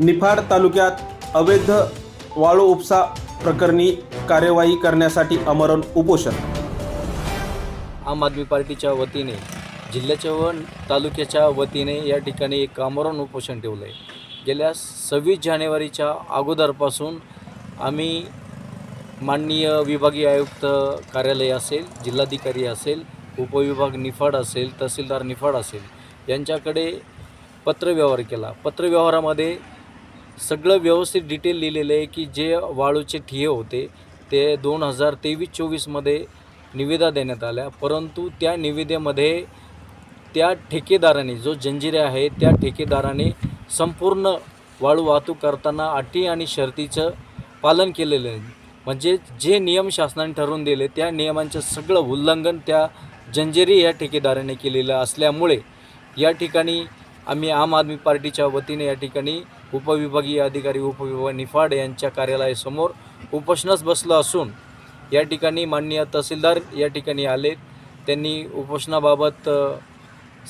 निफाड तालुक्यात अवैध वाळू उपसा प्रकरणी कार्यवाही करण्यासाठी अमरण उपोषण. आम आदमी पार्टीच्या वतीने जिल्ह्याच्या व तालुक्याच्या वतीने या ठिकाणी एक आमरण उपोषण ठेवलं आहे गेल्या सव्वीस जानेवारीच्या अगोदरपासून आम्ही माननीय विभागीय आयुक्त कार्यालय असेल जिल्हाधिकारी असेल उपविभाग निफाड असेल तहसीलदार निफाड असेल यांच्याकडे पत्रव्यवहार केला. पत्रव्यवहारामध्ये सगळं व्यवस्थित डिटेल लिहिलेलं आहे की जे वाळूचे ठिये होते ते दोन हजार तेवीस चोवीसमध्ये निविदा देण्यात आल्या. परंतु त्या निविदेमध्ये त्या ठेकेदाराने जो जंजिरे आहे त्या ठेकेदाराने संपूर्ण वाळू वाहतूक करताना अटी आणि शर्तीचं पालन केलेलं आहे. म्हणजे जे नियम शासनाने ठरवून दिले त्या नियमांचं सगळं उल्लंघन त्या जंजिरी या ठेकेदाराने केलेलं असल्यामुळे या ठिकाणी आम्ही आम आदमी पार्टीच्या वतीने या ठिकाणी उपविभागीय अधिकारी उपविभाग निफाड यांच्या कार्यालयासमोर उपोषणास बसलो असून या ठिकाणी माननीय तहसीलदार या ठिकाणी आले. त्यांनी उपोषणाबाबत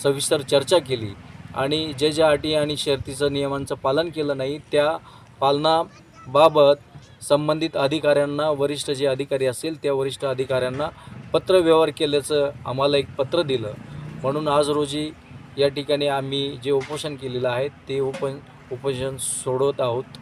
सविस्तर चर्चा केली आणि जे ज्या अटी आणि शर्तीचं नियमांचं पालन केलं नाही त्या पालनाबाबत संबंधित अधिकाऱ्यांना वरिष्ठ जे अधिकारी असतील त्या वरिष्ठ अधिकाऱ्यांना पत्रव्यवहार केल्याचं आम्हाला एक पत्र दिलं. म्हणून आज रोजी या ठिकाणी आम्ही जे उपोषण केलेलं आहे ते उप उपोषण सोडवत आहोत.